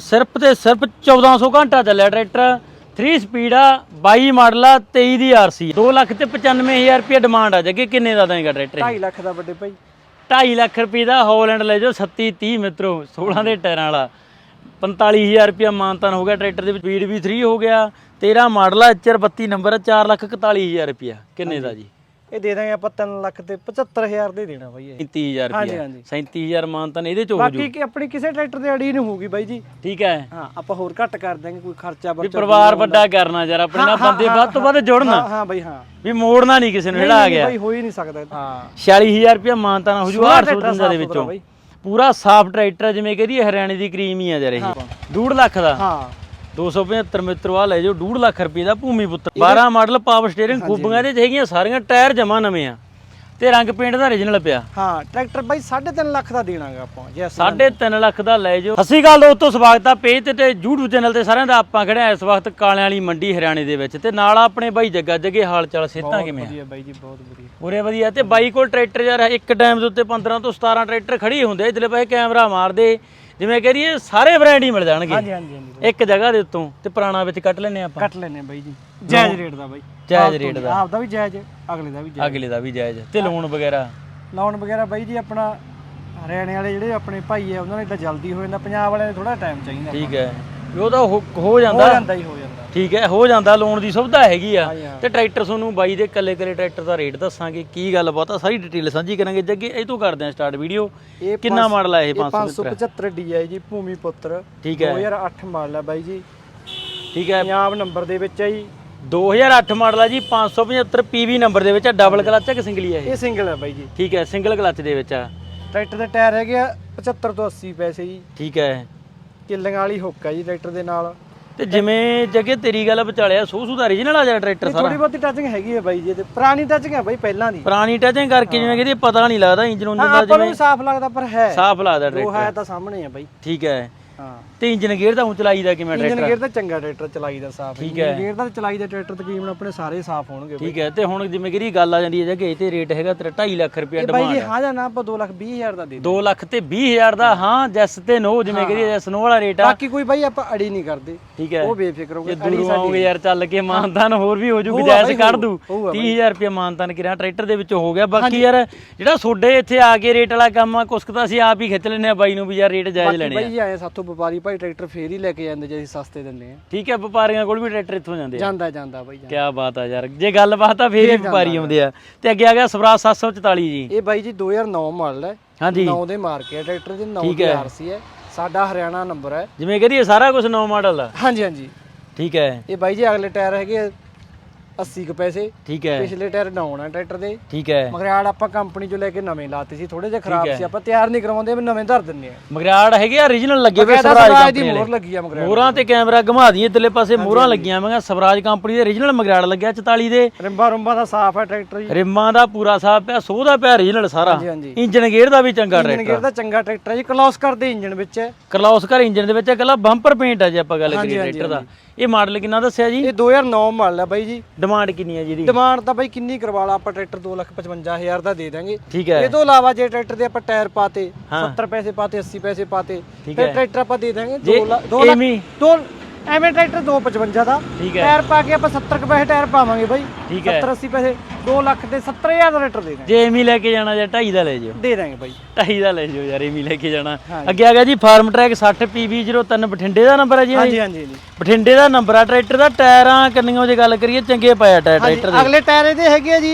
ਸਿਰਫ ਤੇ ਸਿਰਫ 1400 ਘੰਟਾ ਚੱਲਿਆ ਟਰੈਕਟਰ। 3 ਸਪੀਡ ਆ 22 ਮਾਡਲ ਆ 23 ਦੀ ਆਰਸੀ 2 ਲੱਖ ਤੇ 95000 ਰੁਪਏ ਡਿਮਾਂਡ ਆ ਜੱਗੇ ਕਿੰਨੇ ਦਾ ਦੇਗਾ ਟਰੈਕਟਰ 2.5 ਲੱਖ ਦਾ ਵੱਡੇ ਭਾਈ। 2.5 ਲੱਖ ਰੁਪਏ ਦਾ ਹੋਲੈਂਡ ਲੈ ਜਾਓ 37 30 ਮਿੱਤਰੋ 16 ਦੇ ਟਾਇਰਾਂ ਵਾਲਾ। 45000 ਰੁਪਏ ਮਾਨਤਾਨ ਹੋ ਗਿਆ ਟਰੈਕਟਰ ਦੇ ਵਿੱਚ। ਸਪੀਡ ਵੀ 3 ਹੋ ਗਿਆ। 13 ਮਾਡਲ ਆ ਐਚਆਰ 32 ਨੰਬਰ ਆ 4 ਲੱਖ 41000 ਰੁਪਏ ਕਿੰਨੇ ਦਾ ਜੀ? ਇਹ ਦੇ ਦਾਂਗੇ ਆਪਾਂ 3 ਲੱਖ ਤੇ 75000 ਦੇ ਦੇਣਾ ਬਾਈ ਇਹ। 33000 ਹਾਂਜੀ, ਰੁਪਏ ਹਾਂਜੀ। 37000 ਮਾਨਤਾਨ ਇਹਦੇ ਚ ਹੋ ਜੂ। ਬਾਕੀ ਕਿ ਆਪਣੀ ਕਿਸੇ ਟਰੈਕਟਰ ਦੇ ਅੜੀ ਨਹੀਂ ਹੋਊਗੀ ਬਾਈ ਜੀ। ਠੀਕ ਹੈ। ਹਾਂ ਆਪਾਂ ਹੋਰ ਘੱਟ ਕਰ ਦਾਂਗੇ ਕੋਈ ਖਰਚਾ ਵੀ ਬਰਚਾ ਪਰਿਵਾਰ ਵੱਡਾ ਕਰਨਾ ਯਾਰ ਆਪਣੇ ਨਾਲ ਬੰਦੇ ਵੱਧ ਤੋਂ ਵੱਧ ਜੁੜਨ। ਹਾਂ ਹਾਂ ਬਾਈ ਹਾਂ। ਵੀ ਮੋੜਨਾ ਨਹੀਂ ਕਿਸੇ ਨੂੰ ਜਿਹੜਾ ਆ ਨਹੀਂ ਗਿਆ। ਬਾਈ ਹੋ ਹੀ ਨਹੀਂ ਸਕਦਾ ਇਹ ਤਾਂ। ਹਾਂ 46000 ਰੁਪਏ ਮਾਨਤਾਨ ਹੋ ਜੂ ਸੋਹਣਾ 800 ਟਰੈਕਟਰ ਦਿਨਾਂ ਦੇ ਸਾਫ਼ ਸੁਥਰਾ ਵਿੱਚੋਂ। ਪੂਰਾ ਸਾਫ਼ ਟਰੈਕਟਰ ਜਿਵੇਂ ਕਹਦੀ ਹਰਿਆਣੇ ਦੀ ਕਰੀਮ ਹੀ ਆ ਜਰੇ ਇਹ। 2.5 ਲੱਖ ਦਾ। ਹਾਂ। 275 ਮਿੱਤਰ ਆ ਲੈ ਜਾਓ 2.5 ਲੱਖ ਰੁਪਏ ਦਾ ਭੂਮੀ ਪੁੱਤਰ। 12 ਮਾਡਲ ਪਾਵਰ ਸਟੀਅਰਿੰਗ ਖੂਬੀਆਂ ਇਹਦੇ ਚ ਹੈਗੀਆਂ ਸਾਰੀਆਂ ਟਾਇਰ ਜਮਾ ਨਵੇਂ ਆ ਤੇ ਰੰਗ ਪੇਂਟ ਦਾ origignal ਪਿਆ। ਹਾਂ ਟਰੈਕਟਰ ਬਾਈ 3.5 ਲੱਖ ਦਾ ਦੇਣਾਗਾ ਆਪਾਂ ਯੈਸ 3.5 ਲੱਖ ਦਾ ਲੈ ਜਾਓ। ਅਸੀਂ ਗੱਲ ਦੋਸਤੋ ਸਵਾਗਤ ਆ ਪੇਜ ਤੇ ਤੇ YouTube ਚੈਨਲ ਤੇ ਸਾਰਿਆਂ ਦਾ। ਆਪਾਂ ਖੜੇ ਆ ਇਸ ਵਕਤ ਕਾਲਿਆਂ ਵਾਲੀ ਮੰਡੀ ਹਰਿਆਣੇ ਦੇ ਵਿੱਚ ਤੇ ਨਾਲ ਆਪਣੇ ਬਾਈ ਜੱਗਾ ਜੱਗੇ ਹਾਲ ਚਾਲ ਸਿਹਤਾਂ ਕਿਵੇਂ ਆ? ਵਧੀਆ ਬਾਈ ਜੀ ਬਹੁਤ ਵਧੀਆ। ਪੂਰੇ ਵਧੀਆ ਤੇ ਬਾਈ ਕੋਲ ਟਰੈਕਟਰ ਯਾਰ ਇੱਕ ਟਾਈਮ ਦੇ ਉੱਤੇ 15 ਤੋਂ 17 ਟਰੈਕਟਰ ਖੜੀ ਹੁੰਦੇ ਇਧਰਲੇ ਪਾਸੇ ਕੈਮਰਾ ਮਾਰਦੇ ਜਿਵੇਂ ਕਹਦੀਏ ਸਾਰੇ ਬ੍ਰਾਂਡ ਹੀ ਮਿਲ ਜਾਣਗੇ। ਹਾਂਜੀ ਹਾਂਜੀ ਹਾਂਜੀ ਇੱਕ ਜਗ੍ਹਾ ਦੇ ਉੱਤੋਂ ਤੇ ਪੁਰਾਣਾ ਵਿੱਚ ਕੱਟ ਲੈਨੇ ਆਪਾਂ। ਕੱਟ ਲੈਨੇ ਬਾਈ ਜੀ। ਜਾਇਜ਼ ਰੇਟ ਦਾ ਬਾਈ। ਜਾਇਜ਼ ਰੇਟ ਦਾ। ਆਪਦਾ ਵੀ ਜਾਇਜ਼ ਅਗਲੇ ਦਾ ਵੀ ਜਾਇਜ਼ ਅਗਲੇ ਦਾ ਵੀ ਜਾਇਜ਼ ਤੇ ਲੋਨ ਵਗੈਰਾ? ਲਾਉਣ ਵਗੈਰਾ ਬਾਈ ਜੀ ਆਪਣਾ ਹਰਿਆਣੇ ਵਾਲੇ ਜਿਹੜੇ ਆਪਣੇ ਭਾਈ ਆ ਉਹਨਾਂ ਨੇ ਤਾਂ ਜਲਦੀ ਹੋ ਜਾਂਦਾ ਪੰਜਾਬ ਵਾਲਿਆਂ ਨੇ ਥੋੜਾ ਟਾਈਮ ਚਾਹੀਦਾ ਠੀਕ ਹੈ। ਵੀ ਉਹ ਤਾਂ ਹੋ ਹੋ ਹੋ ਜਾਂਦਾ ਜਾਂਦਾ ਹੀ ਹੋ ਜਾਂਦਾ। ਠੀਕ ਹੈ ਹੋ ਜਾਂਦਾ ਲੋਨ ਦੀ ਸੁਵਿਧਾ ਹੈਗੀ ਆ। ਹਾਂਜੀ, ਹਾਂ। ਤੇ ਟਰੈਕਟਰ ਤੁਹਾਨੂੰ ਬਾਈ ਦੇ ਕੱਲੇ ਕੱਲੇ ਟਰੈਕਟਰ ਦਾ ਰੇਟ ਦੱਸਾਂਗੇ ਕੀ ਗੱਲ ਬਾਤ ਆ ਸਾਰੀ ਡਿਟੇਲ ਸਾਂਝੀ ਕਰਾਂਗੇ। ਜੱਗੇ ਇਹ ਤੋਂ ਕਰਦੇ ਆ ਸਟਾਰਟ ਵੀਡੀਓ ਇਹ ਕਿੰਨਾ ਮਾਡਲ ਆ ਇਹ ਇਹ 575 575 DI ਜੀ ਭੂਮੀ ਪੁੱਤਰ। ਠੀਕ ਹੈ। 2008 ਮਾਡਲ ਆ ਬਾਈ ਜੀ। ਠੀਕ ਹੈ। ਪੰਜਾਬ ਨੰਬਰ ਦੇ ਵਿੱਚ ਆ ਜੀ। 2008 ਮਾਡਲ ਆ ਜੀ 575 PV ਨੰਬਰ ਦੇ ਵਿੱਚ ਆ ਡਬਲ ਕਲਚ ਹੈ ਕਿ ਸਿੰਗਲੀ ਹੈ ਇਹ? ਇਹ ਸਿੰਗਲ ਹੈ ਬਾਈ ਜੀ। ਠੀਕ ਹੈ ਸਿੰਗਲ ਕਲਚ ਦੇ ਵਿੱਚ ਆ। ਟਰੈਕਟਰ ਦੇ ਟਾਇਰ ਹੈਗੇ ਆ 75 ਤੋਂ 80 ਪੈਸੇ ਜੀ। ਠੀਕ ਹੈ। ਕਿੱਲਿੰਗ ਵਾਲੀ ਹੁੱਕ ਆ ਜੀ ਟਰੈਕਟਰ ਦੇ ਨਾਲ। ਤੇ ਜਿਵੇਂ ਜੱਗੇ ਤੇਰੀ ਗੱਲ ਵਿਚਾਲਿਆ ਸੂ ਸੂ ਦਾ origignal ਆ ਜਿਹੜਾ ਟਰੈਕਟਰ ਸਾਰਾ। ਥੋੜੀ ਬਹੁਤੀ ਟੱਚਿੰਗ ਹੈਗੀ ਹੈ ਬਾਈ ਜੀ ਤੇ ਪੁਰਾਣੀ ਟੱਚਿੰਗ ਹੈ ਬਾਈ ਪਹਿਲਾਂ ਦੀ। ਪੁਰਾਣੀ ਟਚਿੰਗ ਕਰਕੇ ਜਿਵੇਂ ਕਹਿੰਦੇ ਪਤਾ ਨਹੀਂ ਲੱਗਦਾ ਇੰਜਨ ਉਂਜਨ ਹਾਂ ਦਾ ਆਪਾਂ ਨੂੰ ਜਿਵੇਂ ਸਾਫ਼ ਲੱਗਦਾ ਪਰ ਹੈ। ਸਾਫ਼ ਲੱਗਦਾ ਉਹ ਟਰੈਕਟਰ। ਹੈ ਤਾਂ ਸਾਹਮਣੇ ਆ ਬਾਈ। ਠੀਕ ਹੈ। ਹਾਂ। ਤੇ ਇੰਜਨ ਗੇਅਰ ਦਾ ਉਂ ਚਲਾਈਦਾ ਕਿਵੇਂ ਇੰਜਨ ਟਰੈਕਟਰ? ਗੇਅਰ ਤਾਂ ਚੰਗਾ ਟਰੈਕਟਰ ਚਲਾਈਦਾ ਸਾਫ਼ ਇੰਜਨ ਗੇਅਰ ਦਾ ਚਲਾਈਦਾ ਟਰੈਕਟਰ ਤਕਰੀਬਨ ਆਪਣੇ ਸਾਰੇ ਸਾਫ਼ ਹੋਣਗੇ ਠੀਕ ਹੈ ਤੇ ਹੁਣ ਜਿਵੇਂ ਕਿ ਗੱਲ ਆ ਜਾਂਦੀ ਹੈ ਜੱਗੇ ਤੇ ਰੇਟ ਹੈਗਾ ਤੇਰਾ 2.5 ਲੱਖ ਰੁਪਏ ਇਹ ਬਾਈ ਡਿਮਾਂਡ ਜੀ ਹਾਂ ਜਾਂ ਨਾ ਆਪਾਂ 2 ਲੱਖ 20 ਹਜ਼ਾਰ ਦਾ ਦੇ 2 ਲੱਖ ਤੇ 20000 ਦਾ ਹਾਂ। ਜੈਸ ਤੇ ਨੋ ਜਿਵੇਂ ਕਿ ਜੈਸ ਨੋ ਵਾਲਾ ਰੇਟ ਆ। ਬਾਕੀ ਕੋਈ ਬਾਈ ਆਪਾਂ ਅੜੀ ਨਹੀਂ ਕਰਦੇ। ਠੀਕ ਹੈ। ਉਹ ਬੇਫਿਕਰ ਹੋ ਜੇ ਗਏ ਅੜੀ ਦੂਰੋਂ ਸਾਡੀ ਆਉਂਗੇ ਯਾਰ ਚੱਲ ਕੇ ਮਾਨਤਾਨ ਹੋਰ ਵੀ ਹੋ ਜੂ ਗੁਜਾਇਸ਼ ਬਾਈ, ਕੱਢ ਦੂ। ਹੋਊਗਾ 30000 ਰੁਪਏ ਮਾਨਤਾਨ ਕਿਰਿਆ ਟਰੈਕਟਰ ਦੇ ਵਿੱਚ ਹੋ ਗਿਆ। ਬਾਕੀ ਯਾਰ ਜਿਹੜਾ ਤੁਹਾਡੇ ਇੱਥੇ ਆ ਕੇ ਰੇਟ ਵਾਲਾ ਕੰਮ ਆ ਕੁਛ ਕੁ ਤਾਂ ਅਸੀਂ ਆਪ ਹੀ ਖਿੱਚ ਲੈਨੇ ਆ ਬਾਈ ਨੂੰ ਵੀ ਯਾਰ ਰੇਟ ਜਾਇਜ਼ ਲੈਣੇ ਆ। ਬਾਈ ਜੀ ਆਏ ਸਾਥੋਂ ਵਪਾਰੀ ਭਾਈ ਟਰੈਕਟਰ ਫੇਰ ਹੀ ਲੈ ਕੇ ਜਾਂਦੇ ਜੇ ਅਸੀਂ ਸਸਤੇ ਦਿੰਦੇ ਆ ਠੀਕ ਹੈ ਵਪਾਰੀਆਂ ਕੋਲ ਵੀ ਟਰੈਕਟਰ ਇੱਥੋਂ ਜਾਂਦੇ ਆ। ਜਾਂਦਾ ਜਾਂਦਾ ਬਾਈ ਜਾਂਦਾ। ਕੀ ਬਾਤ ਆ ਯਾਰ। ਜੇ ਗੱਲਬਾਤ ਆ ਫੇਰ ਹੀ ਵਪਾਰੀ ਆਉਂਦੇ ਆ। ਤੇ ਅੱਗੇ ਆ ਗਿਆ ਸਵਰਾਜ 744 ਜੀ। ਇਹ ਬਾਈ ਜੀ 2009 ਮਾਡਲ ਹੈ। ਹਾਂਜੀ। 9 ਦੇ ਮਾਰਕੇ ਹੈ ਟਰੈਕਟਰ ਦੇ 9 ਠੀਕ ਦੀ ਹੈ। ਆਰਸੀ ਹੈ। ਸਾਡਾ ਹਰਿਆਣਾ ਨੰਬਰ ਹੈ। ਜਿਵੇਂ ਕਹਦੀਏ ਸਾਰਾ ਕੁਝ ਨੌ ਮਾਡਲ ਆ। ਹਾਂਜੀ ਹਾਂਜੀ। ਠੀਕ ਹੈ। ਇਹ ਬਾਈ ਜੀ ਅਗਲੇ ਟਾਇਰ ਹੈਗੇ ਆ 80 ਕੁ ਪੈਸੇ। ਠੀਕ ਹੈ। ਪਿਛਲੇ ਟਾਇਰ ਡਾਊਨ ਟਰੈਕਟਰ ਦੇ। ਠੀਕ ਹੈ। ਮਗਰਾੜ ਆਪਾਂ ਕੰਪਨੀ ਚੋਂ ਲੈ ਕੇ ਨਵੇਂ ਲਾਤੇ ਸੀ ਥੋੜੇ ਜਿਹਾ ਖਰਾਬ ਸੀ। ਆਪਾਂ ਤਿਆਰ ਨਹੀਂ ਕਰਵਾਉਂਦੇ ਵੀ ਨਵੇਂ ਧਰ ਦਿੰਨੇ ਆ। ਮਗਰਾੜ ਹੈਗੇ ਆ origignal ਲੱਗੇ ਹੋਏ ਸਵਰਾਜ ਸਵਰਾਜ ਦੀ ਕੰਪਨੀ ਮੋਹਰ ਲੱਗੀ ਆ ਮਗਰਾੜ ਮੋਹਰਾਂ ਤੇ ਕੈਮਰਾ ਘੁਮਾ ਦਈਏ ਇਧਰਲੇ ਪਾਸੇ ਮੋਹਰਾਂ ਲੱਗੀਆਂ ਮੈਂ ਸਵਰਾਜ ਕੰਪਨੀ ਦੇ origignal ਮਗਰਾੜ ਲੱਗਿਆ 44 ਦੇ। ਰਿੰਬਾ ਰੁੰਬਾ ਦਾ ਸਾਫ਼ ਹੈ ਟਰੈਕਟਰ ਜੀ। ਰਿਮਾਂ ਦਾ ਪੂਰਾ ਸਾਫ਼ ਪਿਆ ਸੋਹ ਦਾ ਪਿਆ origignal ਸਾਰਾ। ਇੰਜਨ ਗੇਅਰ ਦਾ ਵੀ ਚੰਗਾ ਇੰਜਨ ਟਰੈਕਟਰ ਗੇਅਰ ਦਾ ਚੰਗਾ ਟਰੈਕਟਰ ਹੈ ਜੀ ਕਲੌਸ ਕਰਦੇ ਇੰਜਨ ਵਿੱਚ। ਹੈ ਕਰਲੌਸਕਰ ਇੰਜਨ ਦੇ ਵਿੱਚ ਇਕੱਲਾ ਬੰਪਰ ਪੇਂਟ ਆ ਜੇ ਆਪਾਂ ਗੱਲ ਕਰੀਏ ਟਰੈਕਟਰ ਦਾ। ਇਹ ਮਾਡਲ ਕਿੰਨਾ ਦੱਸਿਆ ਜੀ? ਇਹ 2009 ਮਾਡਲ ਹੈ ਬਾਈ ਜੀ। ਡਿਮਾਂਡ ਕਿੰਨੀ ਹੈ ਜੀ ਦੀ ਡਿਮਾਂਡ ਤਾਂ ਬਾਈ ਕਿੰਨੀ ਕਰਵਾ ਲਾ ਆਪਾਂ ਟਰੈਕਟਰ 255000 ਦਾ ਦੇ ਦਾਂਗੇ ਠੀਕ ਹੈ। ਇਹ ਤੋਂ ਇਲਾਵਾ ਜੇ ਟਰੈਕਟਰ ਦੇ ਆਪਾਂ ਟਾਇਰ ਪਾਤੇ 70 ਪੈਸੇ ਪਾਤੇ 80 ਪੈਸੇ ਪਾਤੇ ਫਿਰ। ਟਰੈਕਟਰ ਆਪਾਂ ਦੇ ਦਾਂਗੇ ਜੇ 2 ਲੱਖ 2 ਲੱਖ ਐਵੇਂ ਦੋ ਟਰੈਕਟਰ 255 ਦਾ। ਠੀਕ ਹੈ। ਟਾਇਰ ਪਾ ਕੇ ਆਪਾਂ 70 ਕੁ ਪੈਸੇ ਟਾਇਰ ਪਾਵਾਂਗੇ ਬਾਈ। ਠੀਕ ਹੈ। 70 80 ਪੈਸੇ 2 ਲੱਖ ਤੇ 70000 ਦਾ ਟਰੈਕਟਰ ਦੇ ਦਾਂਗੇ। ਜੇ ਐਵੇਂ ਲੈ ਕੇ ਜਾਣਾ ਜਾਂ 2.5 ਦਾ ਲੈ ਜਿਓ। ਦੇ ਦਾਂਗੇ ਬਾਈ। 2.5 ਦਾ ਲੈ ਜਿਓ ਯਾਰ ਐਵੇਂ ਲੈ ਕੇ ਜਾਣਾ। ਹਾਂਜੀ। ਅੱਗੇ ਆ ਗਿਆ ਜੀ ਫਾਰਮ ਟਰੈਕ 60 PV03 ਬਠਿੰਡੇ ਦਾ ਨੰਬਰ ਹੈ ਜੀ ਹਾਂਜੀ ਹਾਂਜੀ ਹਾਂਜੀ। ਬਠਿੰਡੇ ਦਾ ਨੰਬਰ ਆ ਟਰੈਕਟਰ ਦਾ ਟਾਇਰਾਂ ਕੰਨੀਆਂ ਜੇ ਗੱਲ ਕਰੀਏ ਚੰਗੇ ਪਾਇਆ ਟਾਇਰ ਹਾਂਜੀ, ਟਰੈਕਟਰ ਦੇ। ਅਗਲੇ ਟਾਇਰ ਇਹਦੇ ਹੈਗੇ ਆ ਜੀ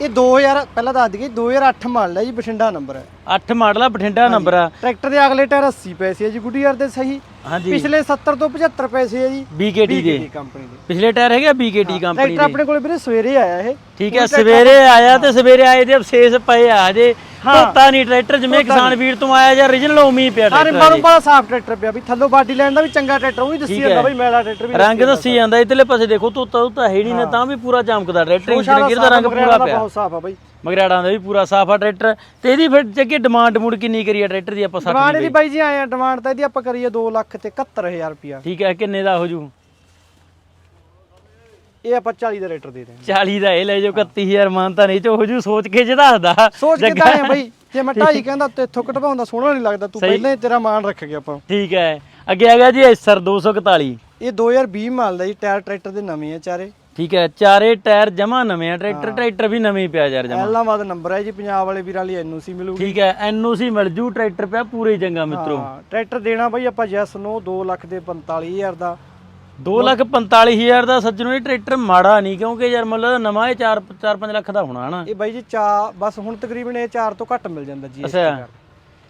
ਇਹ 2000 ਪਹਿਲਾਂ ਦੱਸ ਦਈਏ 2008 ਮਾਡਲ ਹੈ ਜੀ ਬਠਿੰਡਾ ਨੰਬਰ ਹੈ। 8 ਮਾਡਲ ਆ ਬਠਿੰਡਾ ਨੰਬਰ ਆ। ਟਰੈਕਟਰ ਦੇ ਅਗਲੇ ਟਾਇਰ 80 ਪੈਸੇ ਆ ਜੀ ਗੁੱਡੀਅਰ ਦੇ ਸਹੀ। ਹਾਂਜੀ। ਪਿਛਲੇ 70 ਤੋਂ 75 ਪੈਸੇ ਆ ਜੀ। BKT ਦੇ। ਕੰਪਨੀ ਦੇ। ਪਿਛਲੇ ਟਾਇਰ ਹੈਗੇ BKT ਕੰਪਨੀ ਟਰੈਕਟਰ ਦੇ। ਆਪਣੇ ਕੋਲ ਵੀਰੇ ਸਵੇਰੇ ਆਇਆ ਇਹ। ਠੀਕ ਹੈ ਸਵੇਰੇ ਆਇਆ ਤੇ ਸਵੇਰੇ ਆਏ ਦੇ ਅਫਸੇਸ ਪਏ ਆ ਜੇ ਧੋਤਾ ਨਹੀਂ ਟਰੈਕਟਰ ਜਿਵੇਂ ਕਿਸਾਨ ਵੀਰ ਤੋਂ ਆਇਆ ਜਾਂ origignal ਉਮੀ ਪਿਆ ਸਾਰੇ ਟਰੈਕਟਰ ਬੜਾ ਸਾਫ਼ ਟਰੈਕਟਰ ਪਿਆ ਵੀ ਥੱਲੋਂ ਬਾਡੀ ਲੈਣ ਦਾ ਵੀ ਚੰਗਾ ਟਰੈਕਟਰ ਉਹ ਵੀ ਦੱਸੀ ਜਾਂਦਾ ਬਈ ਮੈਲਾ ਟਰੈਕਟਰ ਵੀ ਰੰਗ ਦੱਸੀ ਜਾਂਦਾ। ਇਧਰਲੇ ਪਾਸੇ ਦੇਖੋ ਧੋਤਾ ਧੋਤਾ ਹੈ ਨਹੀਂ ਨਾ ਤਾਂ ਵੀ ਪੂਰਾ ਚਮਕਦਾ ਟਰੈਕਟਰ ਇੰਜਨ ਦਾ ਰੰਗ ਪੂਰਾ ਪਿਆ। ਬਹੁਤ ਸਾਫ਼ ਆ ਬਈ। ਮਗਰਾੜਾਂ ਦਾ ਵੀ ਪੂਰਾ ਸਾਫ਼ ਆ ਟਰੈਕਟਰ ਤੇ ਇਹਦੀ ਫਿਰ ਜੱਗੇ ਡਿਮਾਂਡ ਮੂਡ ਕਿੰਨੀ ਕਰੀ ਆ ਟਰੈਕਟਰ ਦੀ ਆਪਾਂ 60 ਡਿਮਾਂਡ ਦੀ ਬਾਈ ਜੀ ਆਏ ਆ ਡਿਮਾਂਡ ਤਾਂ ਇਹਦੀ ਆਪਾਂ ਕਰੀਏ 2 ਲੱਖ ਤੇ 71000 ਰੁਪਿਆ ਠੀਕ ਹੈ ਕਿੰਨੇ ਦਾ ਹੋ ਜੂ? ਇਹ ਆਪਾਂ 40 ਦਾ ਰੇਟਰ ਦੇ ਦੇਵਾਂਗੇ 40 ਦਾ ਇਹ ਲੈ ਜਾਓ 31000 ਮਾਨਤਾ ਨਹੀਂ ਤੇ ਹੋ ਜੂ ਸੋਚ ਕੇ ਜਦਾਸਦਾ ਸੋਚ ਕੇ ਤਾਂ ਬਈ। ਜੇ ਮੈਂ 2.5 ਕਹਿੰਦਾ ਤੇ ਇੱਥੋਂ ਘਟਵਾਉਂਦਾ ਸੋਹਣਾ ਨਹੀਂ ਲੱਗਦਾ। ਤੂੰ ਪਹਿਲਾਂ ਹੀ ਤੇਰਾ ਮਾਨ ਰੱਖ ਗਿਆ ਆਪਾਂ। ਠੀਕ ਹੈ। ਅੱਗੇ ਆ ਗਿਆ ਜੀ ਐਸਰ 241 ਇਹ 2020 ਮਾਡਲ ਦਾ ਜੀ ਟਾਇਰ ਟਰੈਕਟਰ ਦੇ ਨਵੇਂ ਆ ਚਾਰੇ। ਠੀਕ ਹੈ ਚਾਰੇ ਟਾਇਰ ਜਮਾ ਨਵੇਂ ਆ ਟਰੈਕਟਰ ਟਰੈਕਟਰ ਵੀ ਨਵੇਂ ਹੀ ਪਿਆ ਯਾਰ ਜਮਾ। ਐਲਾਮਾਬਾਦ ਨੰਬਰ ਹੈ ਜੀ ਪੰਜਾਬ ਵਾਲੇ ਵੀਰਾਂ ਲਈ ਐਨਓਸੀ ਮਿਲੂਗੀ। ਠੀਕ ਹੈ ਐਨਓਸੀ ਮਿਲ ਜੂ ਟਰੈਕਟਰ ਪਿਆ ਪੂਰੇ ਹੀ ਚੰਗਾ ਮਿੱਤਰੋ। ਹਾਂ ਟਰੈਕਟਰ ਦੇਣਾ ਬਾਈ ਆਪਾਂ ਜੈਸ ਨੂੰ 2 ਲੱਖ ਦੇ 45000 ਦਾ। 2 ਲੱਖ 45000 ਦਾ ਸੱਜਣੋ ਇਹ ਟਰੈਕਟਰ ਮਾੜਾ ਨਹੀਂ ਕਿਉਂਕਿ ਯਾਰ ਮਤਲਬ ਨਵਾਂ ਇਹ 4 4-5 ਲੱਖ ਦਾ ਹੋਣਾ ਹਨਾ। ਇਹ ਬਾਈ ਜੀ ਚਾ ਬਸ ਹੁਣ ਤਕਰੀਬਨ ਇਹ 4 ਤੋਂ ਘੱਟ ਮਿਲ ਜਾਂਦਾ ਜੀ ਅੱਛਾ।